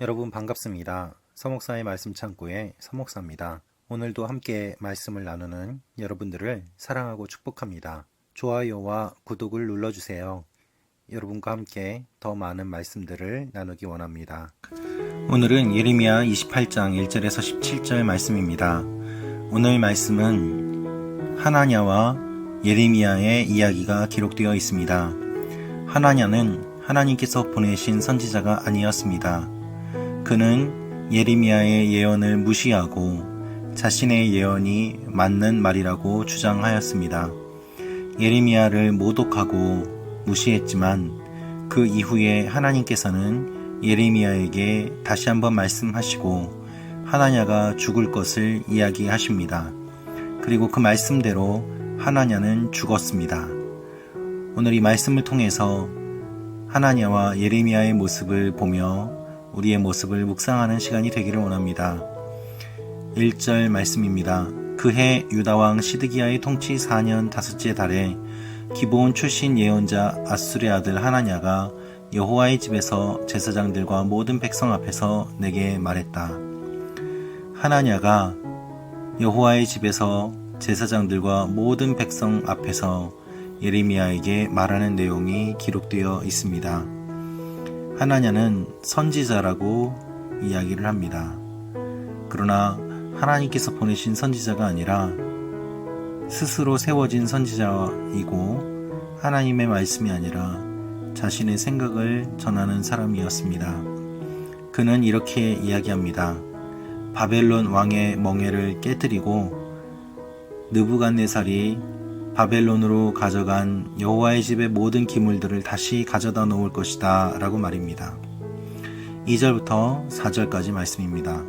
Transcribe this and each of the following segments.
여러분 반갑습니다. 서목사의 말씀 창고의 서목사입니다. 오늘도 함께 말씀을 나누는 여러분들을 사랑하고 축복합니다. 좋아요와 구독을 눌러주세요. 여러분과 함께 더 많은 말씀들을 나누기 원합니다. 오늘은 예레미야 28장 1절에서 17절 말씀입니다. 오늘 말씀은 하나냐와 예레미야의 이야기가 기록되어 있습니다. 하나냐는 하나님께서 보내신 선지자가 아니었습니다. 그는 예레미야의 예언을 무시하고 자신의 예언이 맞는 말이라고 주장하였습니다. 예레미야를 모독하고 무시했지만 그 이후에 하나님께서는 예레미야에게 다시 한번 말씀하시고 하나냐가 죽을 것을 이야기하십니다. 그리고 그 말씀대로 하나냐는 죽었습니다. 오늘 이 말씀을 통해서 하나냐와 예레미야의 모습을 보며 우리의 모습을 묵상하는 시간이 되기를 원합니다. 1절 말씀입니다. 그해 유다왕 시드기야의 통치 4년 다섯째 달에 기브온 출신 예언자 아수르의 아들 하나냐가 여호와의 집에서 제사장들과 모든 백성 앞에서 내게 말했다. 하나냐가 여호와의 집에서 제사장들과 모든 백성 앞에서 예레미야에게 말하는 내용이 기록되어 있습니다. 하나냐는 선지자라고 이야기를 합니다. 그러나 하나님께서 보내신 선지자가 아니라 스스로 세워진 선지자이고 하나님의 말씀이 아니라 자신의 생각을 전하는 사람이었습니다. 그는 이렇게 이야기합니다. 바벨론 왕의 멍에를 깨뜨리고 느부갓네살이 바벨론으로 가져간 여호와의 집의 모든 기물들을 다시 가져다 놓을 것이다 라고 말입니다. 2절부터 4절까지 말씀입니다.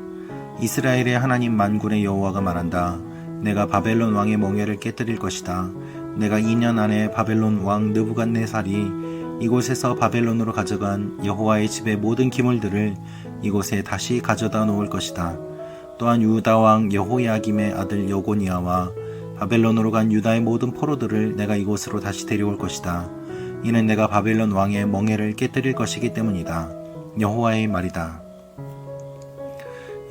이스라엘의 하나님 만군의 여호와가 말한다. 내가 바벨론 왕의 멍에를 깨뜨릴 것이다. 내가 2년 안에 바벨론 왕 느부갓네살이 이곳에서 바벨론으로 가져간 여호와의 집의 모든 기물들을 이곳에 다시 가져다 놓을 것이다. 또한 유다 왕 여호야김의 아들 여고니아와 바벨론으로 간 유다의 모든 포로들을 내가 이곳으로 다시 데려올 것이다. 이는 내가 바벨론 왕의 멍에를 깨뜨릴 것이기 때문이다. 여호와의 말이다.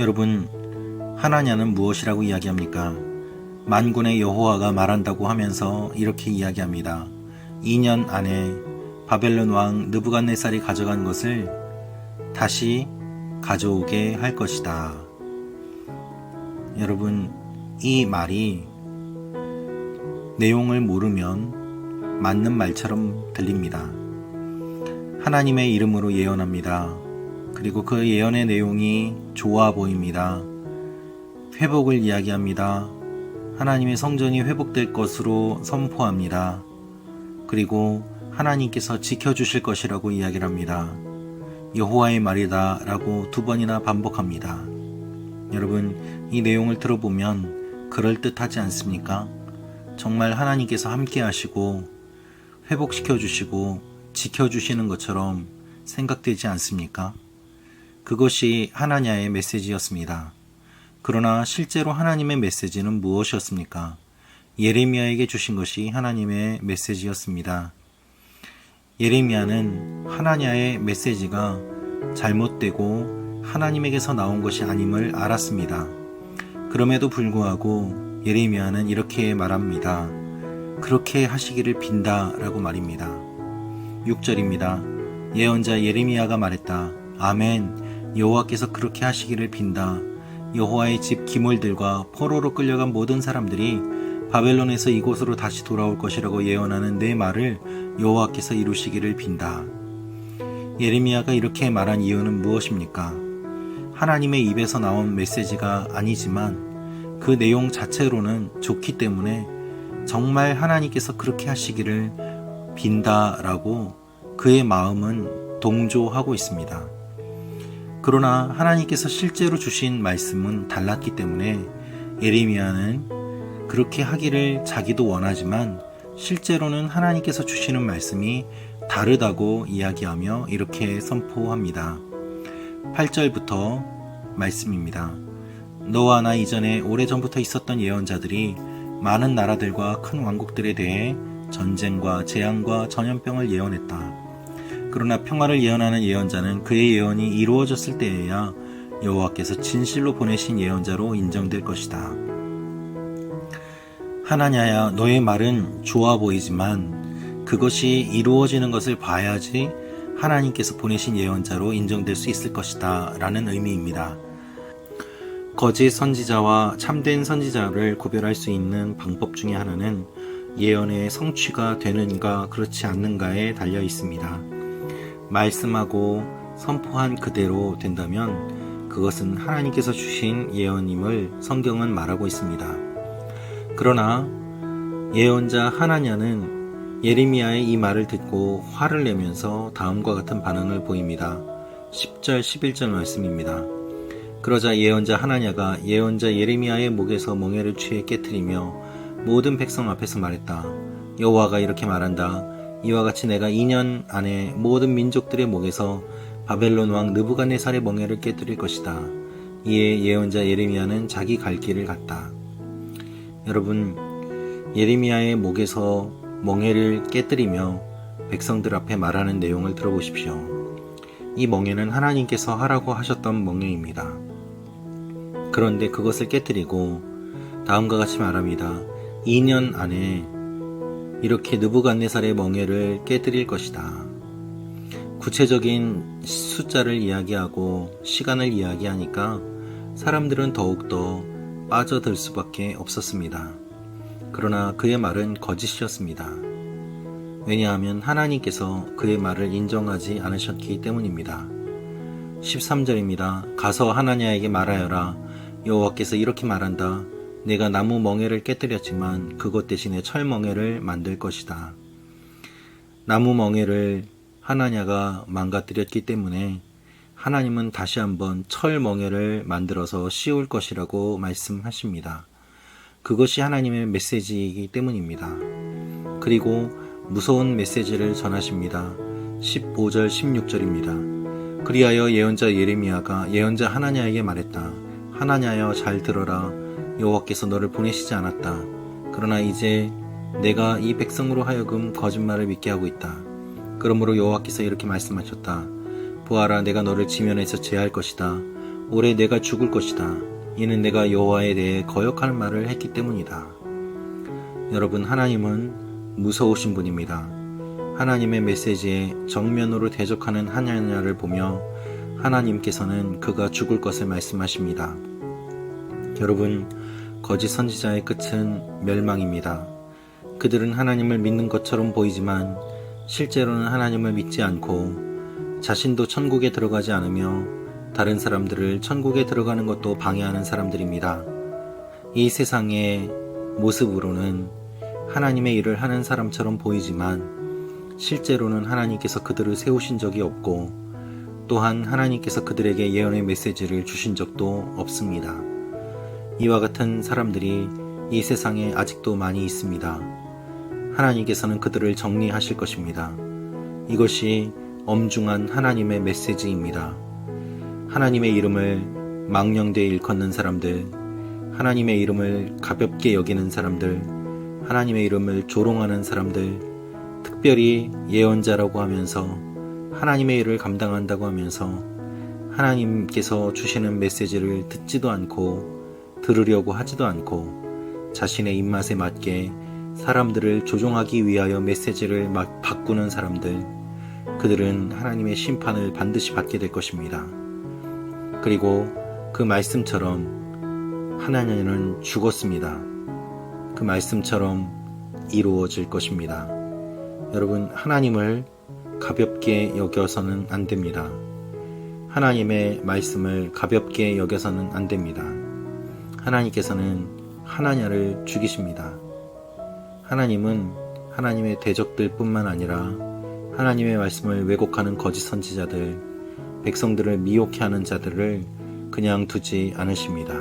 여러분, 하나냐는 무엇이라고 이야기합니까? 만군의 여호와가 말한다고 하면서 이렇게 이야기합니다. 2년 안에 바벨론 왕 느부갓네살이 가져간 것을 다시 가져오게 할 것이다. 여러분, 이 말이 내용을 모르면 맞는 말처럼 들립니다. 하나님의 이름으로 예언합니다. 그리고 그 예언의 내용이 좋아 보입니다. 회복을 이야기합니다. 하나님의 성전이 회복될 것으로 선포합니다. 그리고 하나님께서 지켜주실 것이라고 이야기를 합니다. 여호와의 말이다 라고 두 번이나 반복합니다. 여러분, 이 내용을 들어보면 그럴듯하지 않습니까? 정말 하나님께서 함께 하시고 회복시켜 주시고 지켜 주시는 것처럼 생각되지 않습니까? 그것이 하나냐의 메시지였습니다. 그러나 실제로 하나님의 메시지는 무엇이었습니까? 예레미야에게 주신 것이 하나님의 메시지였습니다. 예레미야는 하나냐의 메시지가 잘못되고 하나님에게서 나온 것이 아님을 알았습니다. 그럼에도 불구하고 예레미야는 이렇게 말합니다. 그렇게 하시기를 빈다 라고 말입니다. 6절입니다. 예언자 예레미야가 말했다. 아멘. 여호와께서 그렇게 하시기를 빈다. 여호와의 집 기물들과 포로로 끌려간 모든 사람들이 바벨론에서 이곳으로 다시 돌아올 것이라고 예언하는 내 말을 여호와께서 이루시기를 빈다. 예레미야가 이렇게 말한 이유는 무엇입니까? 하나님의 입에서 나온 메시지가 아니지만 그 내용 자체로는 좋기 때문에 정말 하나님께서 그렇게 하시기를 빈다라고 그의 마음은 동조하고 있습니다. 그러나 하나님께서 실제로 주신 말씀은 달랐기 때문에 예레미야는 그렇게 하기를 자기도 원하지만 실제로는 하나님께서 주시는 말씀이 다르다고 이야기하며 이렇게 선포합니다. 8절부터 말씀입니다. 너와 나 이전에 오래전부터 있었던 예언자들이 많은 나라들과 큰 왕국들에 대해 전쟁과 재앙과 전염병을 예언했다. 그러나 평화를 예언하는 예언자는 그의 예언이 이루어졌을 때에야 여호와께서 진실로 보내신 예언자로 인정될 것이다. 하나냐야 너의 말은 좋아 보이지만 그것이 이루어지는 것을 봐야지 하나님께서 보내신 예언자로 인정될 수 있을 것이다 라는 의미입니다. 거짓 선지자와 참된 선지자를 구별할 수 있는 방법 중에 하나는 예언의 성취가 되는가 그렇지 않는가에 달려 있습니다. 말씀하고 선포한 그대로 된다면 그것은 하나님께서 주신 예언임을 성경은 말하고 있습니다. 그러나 예언자 하나냐는 예레미야의 이 말을 듣고 화를 내면서 다음과 같은 반응을 보입니다. 10절 11절 말씀입니다. 그러자 예언자 하나냐가 예언자 예레미야의 목에서 멍에를 취해 깨뜨리며 모든 백성 앞에서 말했다. 여호와가 이렇게 말한다. 이와 같이 내가 2년 안에 모든 민족들의 목에서 바벨론 왕 느부갓네살의 멍에를 깨뜨릴 것이다. 이에 예언자 예레미야는 자기 갈 길을 갔다. 여러분, 예레미야의 목에서 멍에를 깨뜨리며 백성들 앞에 말하는 내용을 들어보십시오. 이 멍에는 하나님께서 하라고 하셨던 멍에입니다. 그런데 그것을 깨뜨리고 다음과 같이 말합니다. 2년 안에 이렇게 느부갓네살의 멍에를 깨뜨릴 것이다. 구체적인 숫자를 이야기하고 시간을 이야기하니까 사람들은 더욱더 빠져들 수밖에 없었습니다. 그러나 그의 말은 거짓이었습니다. 왜냐하면 하나님께서 그의 말을 인정하지 않으셨기 때문입니다. 13절입니다. 가서 하나냐에게 말하여라. 여호와께서 이렇게 말한다. 내가 나무 멍에를 깨뜨렸지만 그것 대신에 철 멍에를 만들 것이다. 나무 멍에를 하나냐가 망가뜨렸기 때문에 하나님은 다시 한번 철 멍에를 만들어서 씌울 것이라고 말씀하십니다. 그것이 하나님의 메시지이기 때문입니다. 그리고 무서운 메시지를 전하십니다. 15절 16절입니다. 그리하여 예언자 예레미야가 예언자 하나냐에게 말했다. 하나냐여 잘 들어라. 여호와께서 너를 보내시지 않았다. 그러나 이제 내가 이 백성으로 하여금 거짓말을 믿게 하고 있다. 그러므로 여호와께서 이렇게 말씀하셨다. 보아라 내가 너를 지면에서 제할 것이다. 올해 내가 죽을 것이다. 이는 내가 여호와에 대해 거역하는 말을 했기 때문이다. 여러분 하나님은 무서우신 분입니다. 하나님의 메시지에 정면으로 대적하는 하나냐를 보며 하나님께서는 그가 죽을 것을 말씀하십니다. 여러분 거짓 선지자의 끝은 멸망입니다. 그들은 하나님을 믿는 것처럼 보이지만 실제로는 하나님을 믿지 않고 자신도 천국에 들어가지 않으며 다른 사람들을 천국에 들어가는 것도 방해하는 사람들입니다. 이 세상의 모습으로는 하나님의 일을 하는 사람처럼 보이지만 실제로는 하나님께서 그들을 세우신 적이 없고 또한 하나님께서 그들에게 예언의 메시지를 주신 적도 없습니다. 이와 같은 사람들이 이 세상에 아직도 많이 있습니다. 하나님께서는 그들을 정리하실 것입니다. 이것이 엄중한 하나님의 메시지입니다. 하나님의 이름을 망령되이 일컫는 사람들, 하나님의 이름을 가볍게 여기는 사람들, 하나님의 이름을 조롱하는 사람들, 특별히 예언자라고 하면서 하나님의 일을 감당한다고 하면서 하나님께서 주시는 메시지를 듣지도 않고 들으려고 하지도 않고 자신의 입맛에 맞게 사람들을 조종하기 위하여 메시지를 막 바꾸는 사람들, 그들은 하나님의 심판을 반드시 받게 될 것입니다. 그리고 그 말씀처럼 하나님은 죽었습니다. 그 말씀처럼 이루어질 것입니다. 여러분, 하나님을 가볍게 여겨서는 안 됩니다. 하나님의 말씀을 가볍게 여겨서는 안 됩니다. 하나님께서는 하나냐를 죽이십니다. 하나님은 하나님의 대적들 뿐만 아니라 하나님의 말씀을 왜곡하는 거짓 선지자들, 백성들을 미혹해 하는 자들을 그냥 두지 않으십니다.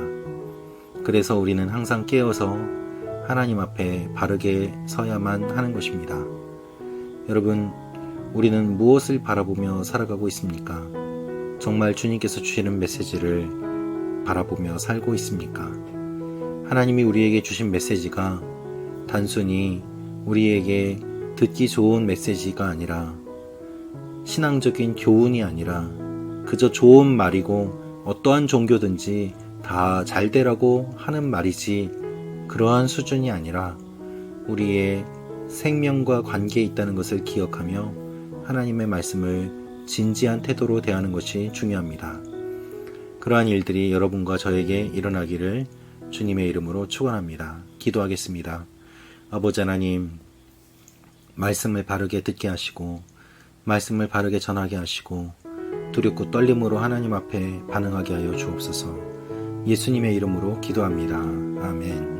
그래서 우리는 항상 깨어서 하나님 앞에 바르게 서야만 하는 것입니다. 여러분, 우리는 무엇을 바라보며 살아가고 있습니까? 정말 주님께서 주시는 메시지를 바라보며 살고 있습니까? 하나님이 우리에게 주신 메시지가 단순히 우리에게 듣기 좋은 메시지가 아니라 신앙적인 교훈이 아니라 그저 좋은 말이고 어떠한 종교든지 다 잘 되라고 하는 말이지 그러한 수준이 아니라 우리의 생명과 관계에 있다는 것을 기억하며 하나님의 말씀을 진지한 태도로 대하는 것이 중요합니다. 그러한 일들이 여러분과 저에게 일어나기를 주님의 이름으로 축원합니다. 기도하겠습니다. 아버지 하나님, 말씀을 바르게 듣게 하시고 말씀을 바르게 전하게 하시고 두렵고 떨림으로 하나님 앞에 반응하게 하여 주옵소서. 예수님의 이름으로 기도합니다. 아멘.